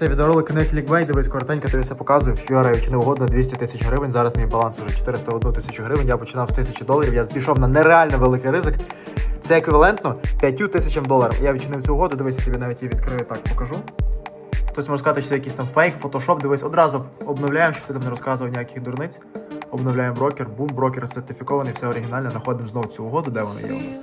Це відеоролик не дивись, коротенько тобі все показую. Вчора я вчинив угоду на 200 тисяч гривень. Зараз мій баланс вже 401 тисячу гривень. Я починав з тисячі доларів. Я пішов на нереально великий ризик. Це еквівалентно 5 тисячам доларів. Я відчинив цю угоду. Дивись, я тобі навіть її відкрию так, покажу. Хтось може сказати, що це якийсь там фейк, фотошоп. Дивись, одразу обновляємо, щоб ти там не розказував ніяких дурниць. Обновляємо брокер, бум, брокер сертифікований, все оригінально. Знаходимо знову цю угоду, де вона є у нас.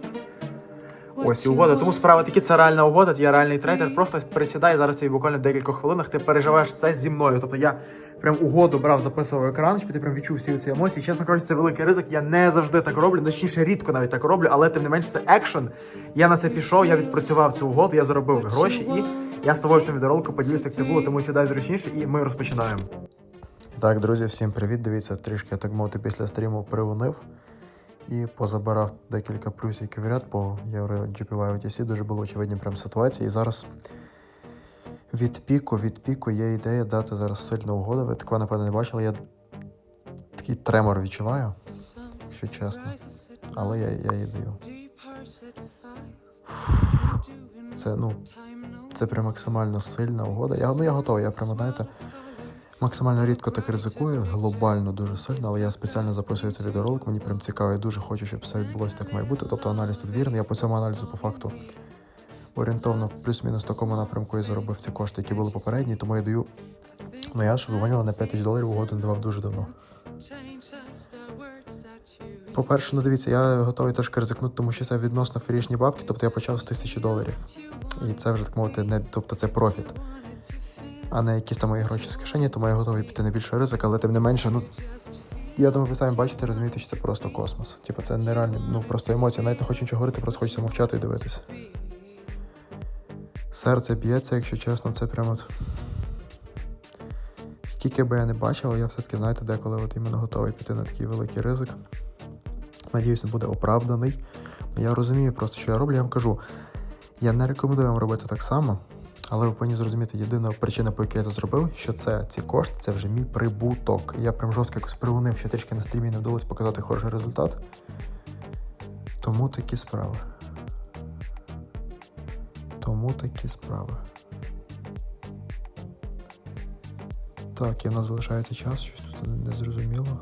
Ось і угода. Тому справа такі, це реальна угода, я реальний трейдер. Просто присідай зараз тобі буквально в декількох хвилинах. Ти переживаєш це зі мною. Тобто я прям угоду брав, записував екран, щоб ти прям відчув всі ці емоції. Чесно кажучи, це великий ризик. Я не завжди так роблю, точніше, рідко навіть так роблю, але тим не менше це екшен. Я на це пішов, я відпрацював цю угоду, я заробив гроші і я з тобою в цьому відеоролику поділюся, як це було, тому сідай зручніше і ми розпочинаємо. Так, друзі, всім привіт. Дивіться, трішки, я так мовити, після стріму привонив і позабирав декілька плюсиків ряд по Євро GPY OTC. Дуже було очевидні прям ситуації. І зараз від піку, від піку є ідея дати зараз сильну угоду. Ви такого, напевно, не бачили. Я такий тремор відчуваю, якщо чесно. Але я, я її даю. Це, ну, це прям максимально сильна угода. Я, ну, я готовий, я прямо, знаєте, максимально рідко так ризикую, глобально дуже сильно, але я спеціально записую цей відеоролик, мені прям цікаво, я дуже хочу, щоб все відбулося так має бути. Тобто аналіз тут вірний. Я по цьому аналізу по факту орієнтовно плюс-мінус такому напрямку і заробив ці кошти, які були попередні, тому я даю. Ну я щоб ви на 5 тисяч доларів угоду не давав дуже давно. По-перше, ну дивіться, я готовий трошки ризикнути, тому що це відносно фрішні бабки, тобто я почав з тисячі доларів. І це вже так мовити, не тобто це профіт, а не якісь там мої гроші з кишені, тому я готовий піти на більший ризик, але тим не менше, ну. Я думаю, ви самі бачите, розумієте, що це просто космос. Типа це нереальні, ну просто емоції. Навіть не хочу нічого говорити, просто хочеться мовчати і дивитися. Серце б'ється, якщо чесно, це прямо. От... Скільки би я не бачив, але я все-таки, знаєте, деколи от іменно готовий піти на такий великий ризик. Надіюсь, він буде оправданий. Я розумію просто, що я роблю, я вам кажу. Я не рекомендую вам робити так само, але ви повинні зрозуміти єдина причина, по якій я це зробив, що це ці кошти, це вже мій прибуток. Я прям жорстко якось привонив, що трішки на стрімі не вдалося показати хороший результат. Тому такі справи. Тому такі справи. Так, і в нас залишається час, щось тут не зрозуміло.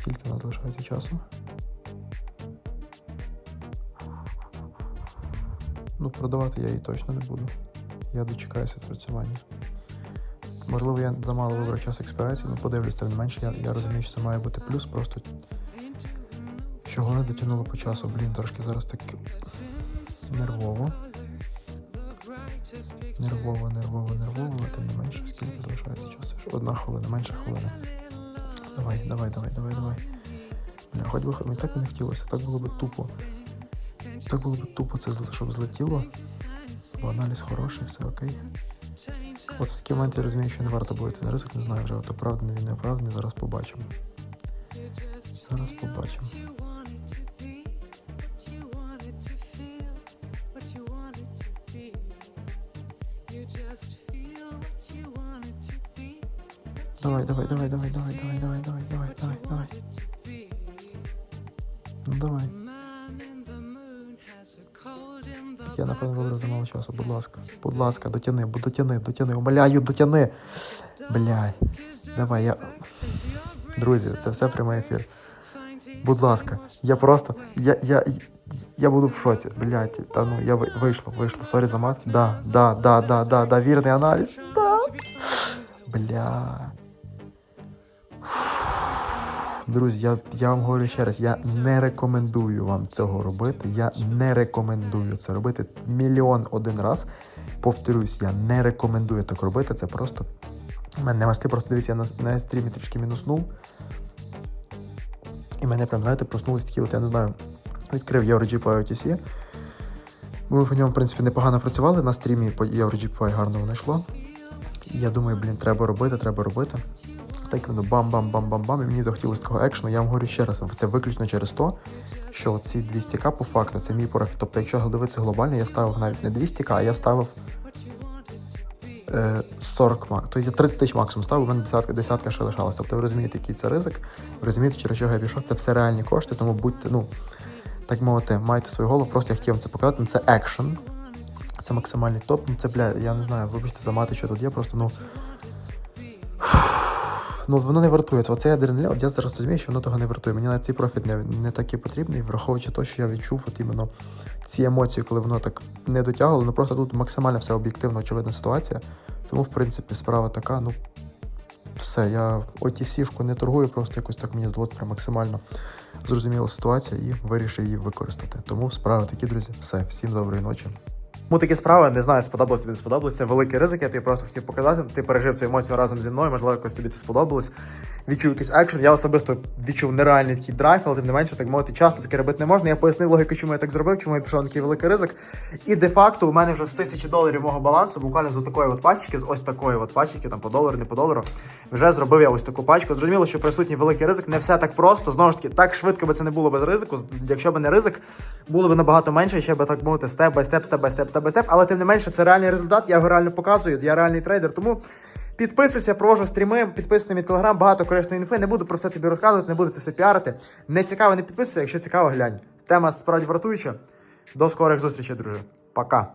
Скільки в нас залишається часу? Ну, продавати я її точно не буду. Я дочекаюся відпрацювання. Можливо, я замало вибрав час експірації, але подивлюсь, тим не менше, я, я розумію, що це має бути плюс, просто чого не дотягнуло по часу. Блін, трошки зараз так нервово. Нервово, нервово, нервово, але тим не менше, скільки залишається часу? Одна хвилина, менше хвилини. Давай, давай, давай, давай, давай. Хоч би мені так не хотілося, так було б тупо. Так було б тупо це, зл- щоб злетіло. Бо аналіз хороший, все окей. От в такі моменти я розумію, що не варто було йти на ризик, не знаю вже, от оправданий він не оправданий, зараз побачимо. Зараз побачимо. Давай, давай, давай, давай, давай, давай, давай, давай, давай, давай, давай. Ну давай. Я напевно вибрав замало часу, будь ласка. Будь ласка, дотяни, дотяни, дотяни, умоляю, дотяни. Блядь. Давай, я. Друзі, це все прямий ефір. Будь ласка, я просто. Я, я, я буду в шоці. Блядь, та ну я вийшло, вийшло. Сорі за мат. Да, да, да, да, да, да, вірний аналіз. Да. Бля. Друзі, я, я вам говорю ще раз, я не рекомендую вам цього робити. Я не рекомендую це робити мільйон один раз. Повторюсь, я не рекомендую так робити. Це просто. У мене слів, просто дивіться, я на, на стрімі трішки мінуснув. І мене прям, знаєте, проснулись такі, от я не знаю, відкрив EuroGPY OTC. Ми по ньому, в принципі, непогано працювали. На стрімі по EuroGPY гарно воно йшло. Я думаю, блін, треба робити, треба робити. Так воно бам-бам-бам-бам-бам, і мені захотілося такого екшену. Я вам говорю ще раз, це виключно через те, що ці 200к по факту це мій профіт. Тобто, якщо дивитися глобально, я ставив навіть не 200к, а я ставив е, 40 мак. Тобто я 30 тисяч максимум ставив, у мене десятка, десятка ще лишалась. Тобто ви розумієте, який це ризик, ви розумієте, через що я пішов, це все реальні кошти, тому будьте, ну, так мовити, майте свою голову, просто я хотів вам це показати, це екшен. це максимальний топ. Ну це бля, я не знаю, вибачте за мати, що тут є, просто ну. Ну, воно не вартується. Оце адреналін, я зараз розумію, що воно того не вартує. Мені навіть цей профіт не, не такий потрібний, враховуючи те, що я відчув от іменно ці емоції, коли воно так не дотягувало. Ну просто тут максимально все об'єктивно, очевидна ситуація. Тому, в принципі, справа така, ну. Все, я OTC-шку не торгую, просто якось так мені здалося прям максимально зрозуміла ситуація і вирішив її використати. Тому справи такі, друзі. Все, всім доброї ночі. Тому такі справи, не знаю, сподобалося тобі не сподобалося. Це великий ризик, я тобі просто хотів показати. Ти пережив цю емоцію разом зі мною, можливо, якось тобі це сподобалось. Відчув якийсь екшен. Я особисто відчув нереальний такий драйв, але тим не менше, так мовити, часто таке робити не можна. Я пояснив логіку, чому я так зробив, чому я пішов на такий великий ризик. І де-факто у мене вже з тисячі доларів мого балансу, буквально з такої от пачки, з ось такої от пачки, там по долару, не по долару. Вже зробив я ось таку пачку. Зрозуміло, що присутній великий ризик. Не все так просто. Знову ж таки, так швидко би це не було без ризику. Якщо б не ризик, було б набагато менше, ще би так мовити, степ бай степ, степ. Але тим не менше, це реальний результат. Я його реально показую. Я реальний трейдер. Тому підписуйся, провожу стріми, підписуйся на мій телеграм, багато корисної інфи. Не буду про все тобі розказувати, не буду це все піарити. Не цікаво, не підписуйся. Якщо цікаво, глянь. Тема справді вартуюча. До скорих зустрічей, друже. Пока.